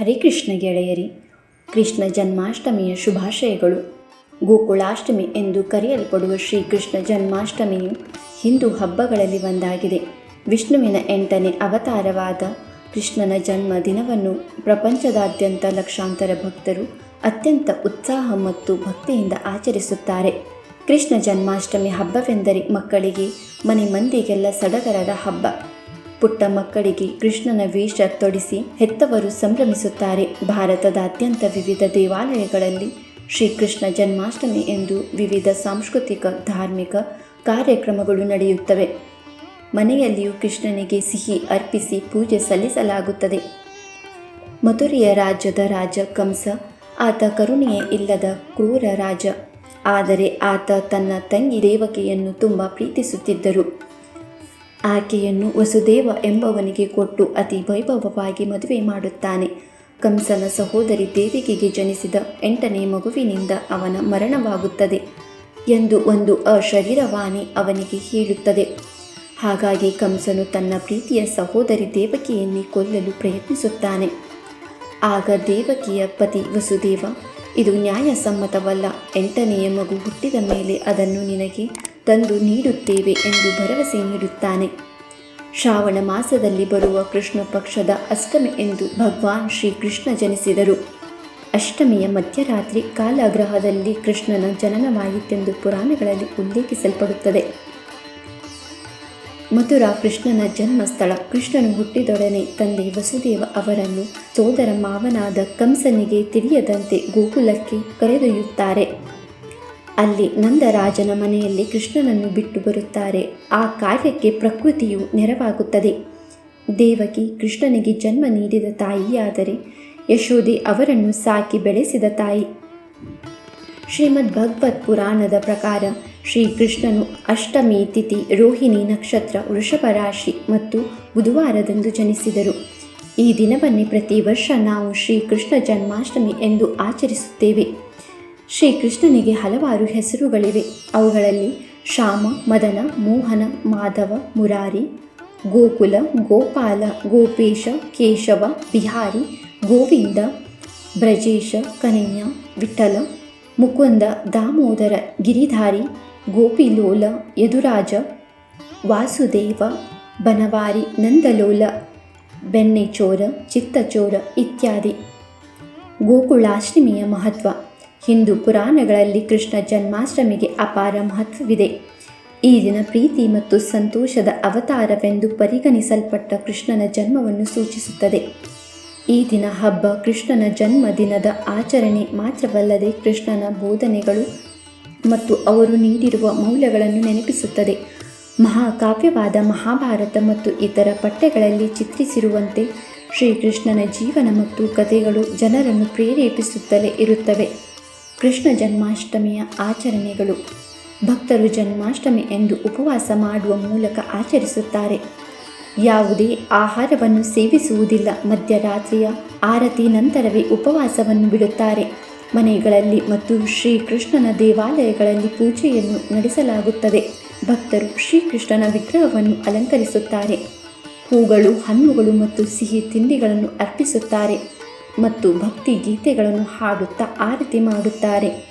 ಹರಿಕೃಷ್ಣ ಗೆಳೆಯರಿ. ಕೃಷ್ಣ ಜನ್ಮಾಷ್ಟಮಿಯ ಶುಭಾಶಯಗಳು. ಗೋಕುಳಾಷ್ಟಮಿ ಎಂದು ಕರೆಯಲ್ಪಡುವ ಶ್ರೀಕೃಷ್ಣ ಜನ್ಮಾಷ್ಟಮಿಯು ಹಿಂದೂ ಹಬ್ಬಗಳಲ್ಲಿ ಒಂದಾಗಿದೆ. ವಿಷ್ಣುವಿನ ಎಂಟನೇ ಅವತಾರವಾದ ಕೃಷ್ಣನ ಜನ್ಮ ದಿನವನ್ನು ಪ್ರಪಂಚದಾದ್ಯಂತ ಲಕ್ಷಾಂತರ ಭಕ್ತರು ಅತ್ಯಂತ ಉತ್ಸಾಹ ಮತ್ತು ಭಕ್ತಿಯಿಂದ ಆಚರಿಸುತ್ತಾರೆ. ಕೃಷ್ಣ ಜನ್ಮಾಷ್ಟಮಿ ಹಬ್ಬವೆಂದರೆ ಮಕ್ಕಳಿಗೆ ಮನೆ ಮಂದಿಗೆಲ್ಲ ಸಡಗರದ ಹಬ್ಬ. ಪುಟ್ಟ ಮಕ್ಕಳಿಗೆ ಕೃಷ್ಣನ ವೇಷ ತೊಡಿಸಿ ಹೆತ್ತವರು ಸಂಭ್ರಮಿಸುತ್ತಾರೆ. ಭಾರತದಾದ್ಯಂತ ವಿವಿಧ ದೇವಾಲಯಗಳಲ್ಲಿ ಶ್ರೀಕೃಷ್ಣ ಜನ್ಮಾಷ್ಟಮಿ ಎಂದು ವಿವಿಧ ಸಾಂಸ್ಕೃತಿಕ, ಧಾರ್ಮಿಕ ಕಾರ್ಯಕ್ರಮಗಳು ನಡೆಯುತ್ತವೆ. ಮನೆಯಲ್ಲಿಯೂ ಕೃಷ್ಣನಿಗೆ ಸಿಹಿ ಅರ್ಪಿಸಿ ಪೂಜೆ ಸಲ್ಲಿಸಲಾಗುತ್ತದೆ. ಮಧುರೆಯ ರಾಜ್ಯದ ರಾಜ ಕಂಸ ಆತ ಕರುಣೆಯೇ ಇಲ್ಲದ ಕ್ರೂರ ರಾಜ. ಆದರೆ ಆತ ತನ್ನ ತಂಗಿ ದೇವಕಿಯನ್ನು ತುಂಬ ಪ್ರೀತಿಸುತ್ತಿದ್ದರು. ಆಕೆಯನ್ನು ವಸುದೇವ ಎಂಬವನಿಗೆ ಕೊಟ್ಟು ಅತಿ ವೈಭವವಾಗಿ ಮದುವೆ ಮಾಡುತ್ತಾನೆ. ಕಂಸನ ಸಹೋದರಿ ದೇವಿಗೆಗೆ ಜನಿಸಿದ ಎಂಟನೇ ಮಗುವಿನಿಂದ ಅವನ ಮರಣವಾಗುತ್ತದೆ ಎಂದು ಒಂದು ಅಶರೀರವಾಣಿ ಅವನಿಗೆ ಹೇಳುತ್ತದೆ. ಹಾಗಾಗಿ ಕಂಸನು ತನ್ನ ಪ್ರೀತಿಯ ಸಹೋದರಿ ದೇವಕಿಯನ್ನೇ ಕೊಲ್ಲಲು ಪ್ರಯತ್ನಿಸುತ್ತಾನೆ. ಆಗ ದೇವಕಿಯ ಪತಿ ವಸುದೇವ, ಇದು ನ್ಯಾಯಸಮ್ಮತವಲ್ಲ, ಎಂಟನೆಯ ಮಗು ಹುಟ್ಟಿದ ಮೇಲೆ ಅದನ್ನು ನಿನಗೆ ತಂದು ನೀಡುತ್ತೇವೆ ಎಂದು ಭರವಸೆ ನೀಡುತ್ತಾನೆ. ಶ್ರಾವಣ ಮಾಸದಲ್ಲಿ ಬರುವ ಕೃಷ್ಣ ಪಕ್ಷದ ಅಷ್ಟಮಿ ಎಂದು ಭಗವಾನ್ ಶ್ರೀಕೃಷ್ಣ ಜನಿಸಿದರು. ಅಷ್ಟಮಿಯ ಮಧ್ಯರಾತ್ರಿ ಕಾಲಗ್ರಹದಲ್ಲಿ ಕೃಷ್ಣನ ಜನನವಾಯಿತೆಂದು ಪುರಾಣಗಳಲ್ಲಿ ಉಲ್ಲೇಖಿಸಲ್ಪಡುತ್ತದೆ. ಮಥುರಾ ಕೃಷ್ಣನ ಜನ್ಮಸ್ಥಳ ಕೃಷ್ಣನು ಹುಟ್ಟಿದೊಡನೆ ತಂದೆ ವಸುದೇವ ಅವರನ್ನು ಸೋದರ ಮಾವನಾದ ಕಂಸನಿಗೆ ತಿಳಿಯದಂತೆ ಗೋಕುಲಕ್ಕೆ ಕರೆದೊಯ್ಯುತ್ತಾರೆ. ಅಲ್ಲಿ ನಂದರಾಜನ ಮನೆಯಲ್ಲಿ ಕೃಷ್ಣನನ್ನು ಬಿಟ್ಟು ಬರುತ್ತಾರೆ. ಆ ಕಾರ್ಯಕ್ಕೆ ಪ್ರಕೃತಿಯು ನೆರವಾಗುತ್ತದೆ. ದೇವಕಿ ಕೃಷ್ಣನಿಗೆ ಜನ್ಮ ನೀಡಿದ ತಾಯಿಯಾದರೆ ಯಶೋದೆ ಅವರನ್ನು ಸಾಕಿ ಬೆಳೆಸಿದ ತಾಯಿ. ಶ್ರೀಮದ್ ಭಗವತ್ ಪುರಾಣದ ಪ್ರಕಾರ ಶ್ರೀಕೃಷ್ಣನು ಅಷ್ಟಮಿ ತಿಥಿ ರೋಹಿಣಿ ನಕ್ಷತ್ರ ವೃಷಭ ರಾಶಿ ಮತ್ತು ಬುಧವಾರದಂದು ಜನಿಸಿದರು. ಈ ದಿನವನ್ನೇ ಪ್ರತಿ ವರ್ಷ ನಾವು ಶ್ರೀಕೃಷ್ಣ ಜನ್ಮಾಷ್ಟಮಿ ಎಂದು ಆಚರಿಸುತ್ತೇವೆ. ಶ್ರೀಕೃಷ್ಣನಿಗೆ ಹಲವಾರು ಹೆಸರುಗಳಿವೆ. ಅವುಗಳಲ್ಲಿ ಶ್ಯಾಮ, ಮದನ, ಮೋಹನ, ಮಾಧವ, ಮುರಾರಿ, ಗೋಕುಲ, ಗೋಪಾಲ, ಗೋಪೇಶ, ಕೇಶವ, ಬಿಹಾರಿ, ಗೋವಿಂದ, ಬ್ರಜೇಶ ಕನಯ್ಯ ವಿಠಲ, ಮುಕುಂದ, ದಾಮೋದರ, ಗಿರಿಧಾರಿ, ಗೋಪಿಲೋಲ, ಯದುರಾಜ, ವಾಸುದೇವ, ಬನವಾರಿ, ನಂದಲೋಲ, ಬೆನ್ನೆಚೋರ, ಚಿತ್ತಚೋರ ಇತ್ಯಾದಿ. ಗೋಕುಳಾಷ್ಟಮಿಯ ಮಹತ್ವ. ಹಿಂದೂ ಪುರಾಣಗಳಲ್ಲಿ ಕೃಷ್ಣ ಜನ್ಮಾಷ್ಟಮಿಗೆ ಅಪಾರ ಮಹತ್ವವಿದೆ. ಈ ದಿನ ಪ್ರೀತಿ ಮತ್ತು ಸಂತೋಷದ ಅವತಾರವೆಂದು ಪರಿಗಣಿಸಲ್ಪಟ್ಟ ಕೃಷ್ಣನ ಜನ್ಮವನ್ನು ಸೂಚಿಸುತ್ತದೆ. ಈ ದಿನ ಹಬ್ಬ ಕೃಷ್ಣನ ಜನ್ಮದಿನದ ಆಚರಣೆ ಮಾತ್ರವಲ್ಲದೆ ಕೃಷ್ಣನ ಬೋಧನೆಗಳು ಮತ್ತು ಅವರು ನೀಡಿರುವ ಮೌಲ್ಯಗಳನ್ನು ನೆನಪಿಸುತ್ತದೆ. ಮಹಾಕಾವ್ಯವಾದ ಮಹಾಭಾರತ ಮತ್ತು ಇತರ ಪಠ್ಯಗಳಲ್ಲಿ ಚಿತ್ರಿಸಿರುವಂತೆ ಶ್ರೀಕೃಷ್ಣನ ಜೀವನ ಮತ್ತು ಕಥೆಗಳು ಜನರನ್ನು ಪ್ರೇರೇಪಿಸುತ್ತಲೇ ಇರುತ್ತವೆ. ಕೃಷ್ಣ ಜನ್ಮಾಷ್ಟಮಿಯ ಆಚರಣೆಗಳು. ಭಕ್ತರು ಜನ್ಮಾಷ್ಟಮಿ ಎಂದು ಉಪವಾಸ ಮಾಡುವ ಮೂಲಕ ಆಚರಿಸುತ್ತಾರೆ. ಯಾವುದೇ ಆಹಾರವನ್ನು ಸೇವಿಸುವುದಿಲ್ಲ. ಮಧ್ಯರಾತ್ರಿಯ ಆರತಿ ನಂತರವೇ ಉಪವಾಸವನ್ನು ಬಿಡುತ್ತಾರೆ. ಮನೆಗಳಲ್ಲಿ ಮತ್ತು ಶ್ರೀಕೃಷ್ಣನ ದೇವಾಲಯಗಳಲ್ಲಿ ಪೂಜೆಯನ್ನು ನಡೆಸಲಾಗುತ್ತದೆ. ಭಕ್ತರು ಶ್ರೀಕೃಷ್ಣನ ವಿಗ್ರಹವನ್ನು ಅಲಂಕರಿಸುತ್ತಾರೆ. ಹೂಗಳು, ಹಣ್ಣುಗಳು ಮತ್ತು ಸಿಹಿ ತಿಂಡಿಗಳನ್ನು ಅರ್ಪಿಸುತ್ತಾರೆ. ಮತ್ತು ಭಕ್ತಿ ಗೀತೆಗಳನ್ನು ಹಾಡುತ್ತಾ ಆರತಿ ಮಾಡುತ್ತಾರೆ.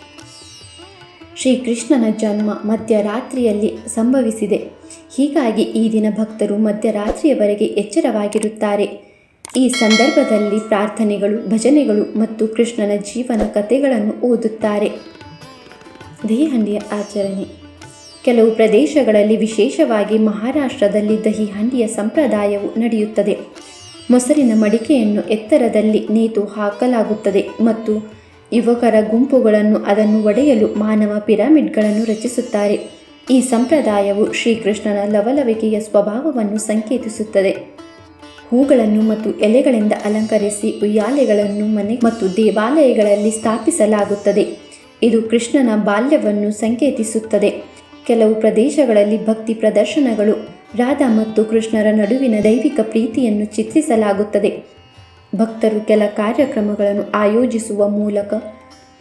ಶ್ರೀಕೃಷ್ಣನ ಜನ್ಮ ಮಧ್ಯರಾತ್ರಿಯಲ್ಲಿ ಸಂಭವಿಸಿದೆ. ಹೀಗಾಗಿ ಈ ದಿನ ಭಕ್ತರು ಮಧ್ಯರಾತ್ರಿಯವರೆಗೆ ಎಚ್ಚರವಾಗಿರುತ್ತಾರೆ. ಈ ಸಂದರ್ಭದಲ್ಲಿ ಪ್ರಾರ್ಥನೆಗಳು, ಭಜನೆಗಳು ಮತ್ತು ಕೃಷ್ಣನ ಜೀವನ ಕಥೆಗಳನ್ನು ಓದುತ್ತಾರೆ. ದಹಿಹಂಡಿಯ ಆಚರಣೆ. ಕೆಲವು ಪ್ರದೇಶಗಳಲ್ಲಿ ವಿಶೇಷವಾಗಿ ಮಹಾರಾಷ್ಟ್ರದಲ್ಲಿ ದಹಿಹಂಡಿಯ ಸಂಪ್ರದಾಯವು ನಡೆಯುತ್ತದೆ. ಮೊಸರಿನ ಮಡಿಕೆಯನ್ನು ಎತ್ತರದಲ್ಲಿ ನೇತು ಹಾಕಲಾಗುತ್ತದೆ ಮತ್ತು ಯುವಕರ ಗುಂಪುಗಳನ್ನು ಅದನ್ನು ಒಡೆಯಲು ಮಾನವ ಪಿರಮಿಡ್ಗಳನ್ನು ರಚಿಸುತ್ತಾರೆ. ಈ ಸಂಪ್ರದಾಯವು ಶ್ರೀಕೃಷ್ಣನ ಲವಲವಿಕೆಯ ಸ್ವಭಾವವನ್ನು ಸಂಕೇತಿಸುತ್ತದೆ. ಹೂಗಳನ್ನು ಮತ್ತು ಎಲೆಗಳಿಂದ ಅಲಂಕರಿಸಿ ಉಯ್ಯಾಲೆಗಳನ್ನು ಮನೆ ಮತ್ತು ದೇವಾಲಯಗಳಲ್ಲಿ ಸ್ಥಾಪಿಸಲಾಗುತ್ತದೆ. ಇದು ಕೃಷ್ಣನ ಬಾಲ್ಯವನ್ನು ಸಂಕೇತಿಸುತ್ತದೆ. ಕೆಲವು ಪ್ರದೇಶಗಳಲ್ಲಿ ಭಕ್ತಿ ಪ್ರದರ್ಶನಗಳು ರಾಧಾ ಮತ್ತು ಕೃಷ್ಣರ ನಡುವಿನ ದೈವಿಕ ಪ್ರೀತಿಯನ್ನು ಚಿತ್ರಿಸಲಾಗುತ್ತದೆ. ಭಕ್ತರು ಕೆಲ ಕಾರ್ಯಕ್ರಮಗಳನ್ನು ಆಯೋಜಿಸುವ ಮೂಲಕ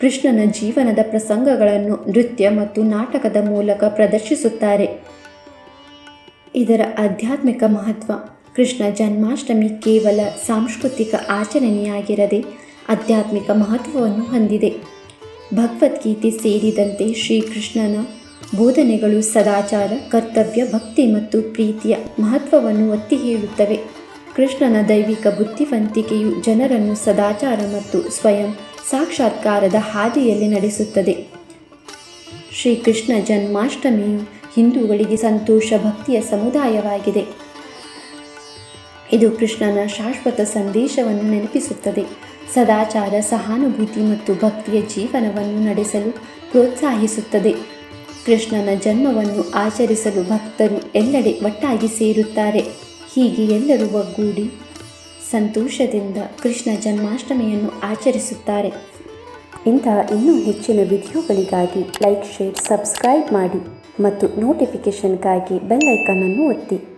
ಕೃಷ್ಣನ ಜೀವನದ ಪ್ರಸಂಗಗಳನ್ನು ನೃತ್ಯ ಮತ್ತು ನಾಟಕದ ಮೂಲಕ ಪ್ರದರ್ಶಿಸುತ್ತಾರೆ. ಇದರ ಆಧ್ಯಾತ್ಮಿಕ ಮಹತ್ವ ಕೃಷ್ಣ ಜನ್ಮಾಷ್ಟಮಿ ಕೇವಲ ಸಾಂಸ್ಕೃತಿಕ ಆಚರಣೆಯಾಗಿರದೆ ಆಧ್ಯಾತ್ಮಿಕ ಮಹತ್ವವನ್ನು ಹೊಂದಿದೆ. ಭಗವದ್ಗೀತೆ ಸೇರಿದಂತೆ ಶ್ರೀಕೃಷ್ಣನ ಬೋಧನೆಗಳು ಸದಾಚಾರ, ಕರ್ತವ್ಯ, ಭಕ್ತಿ ಮತ್ತು ಪ್ರೀತಿಯ ಮಹತ್ವವನ್ನು ಒತ್ತಿ ಹೇಳುತ್ತವೆ. ಕೃಷ್ಣನ ದೈವಿಕ ಬುದ್ಧಿವಂತಿಕೆಯು ಜನರನ್ನು ಸದಾಚಾರ ಮತ್ತು ಸ್ವಯಂ ಸಾಕ್ಷಾತ್ಕಾರದ ಹಾದಿಯಲ್ಲಿ ನಡೆಸುತ್ತದೆ. ಶ್ರೀಕೃಷ್ಣ ಜನ್ಮಾಷ್ಟಮಿಯು ಹಿಂದೂಗಳಿಗೆ ಸಂತೋಷ, ಭಕ್ತಿಯ ಸಮುದಾಯವಾಗಿದೆ. ಇದು ಕೃಷ್ಣನ ಶಾಶ್ವತ ಸಂದೇಶವನ್ನು ನೆನಪಿಸುತ್ತದೆ. ಸದಾಚಾರ, ಸಹಾನುಭೂತಿ ಮತ್ತು ಭಕ್ತಿಯ ಜೀವನವನ್ನು ನಡೆಸಲು ಪ್ರೋತ್ಸಾಹಿಸುತ್ತದೆ. ಕೃಷ್ಣನ ಜನ್ಮವನ್ನು ಆಚರಿಸಲು ಭಕ್ತರು ಎಲ್ಲೆಡೆ ಒಟ್ಟಾಗಿ ಸೇರುತ್ತಾರೆ. ಹೀಗೆ ಎಲ್ಲರೂ ಒಗ್ಗೂಡಿ ಸಂತೋಷದಿಂದ ಕೃಷ್ಣ ಜನ್ಮಾಷ್ಟಮಿಯನ್ನು ಆಚರಿಸುತ್ತಾರೆ. ಇಂತಹ ಇನ್ನೂ ಹೆಚ್ಚಿನ ವಿಡಿಯೋಗಳಿಗಾಗಿ ಲೈಕ್, ಶೇರ್, ಸಬ್ಸ್ಕ್ರೈಬ್ ಮಾಡಿ ಮತ್ತು ನೋಟಿಫಿಕೇಷನ್ಗಾಗಿ ಬೆಲ್ ಐಕನನ್ನು ಒತ್ತಿ.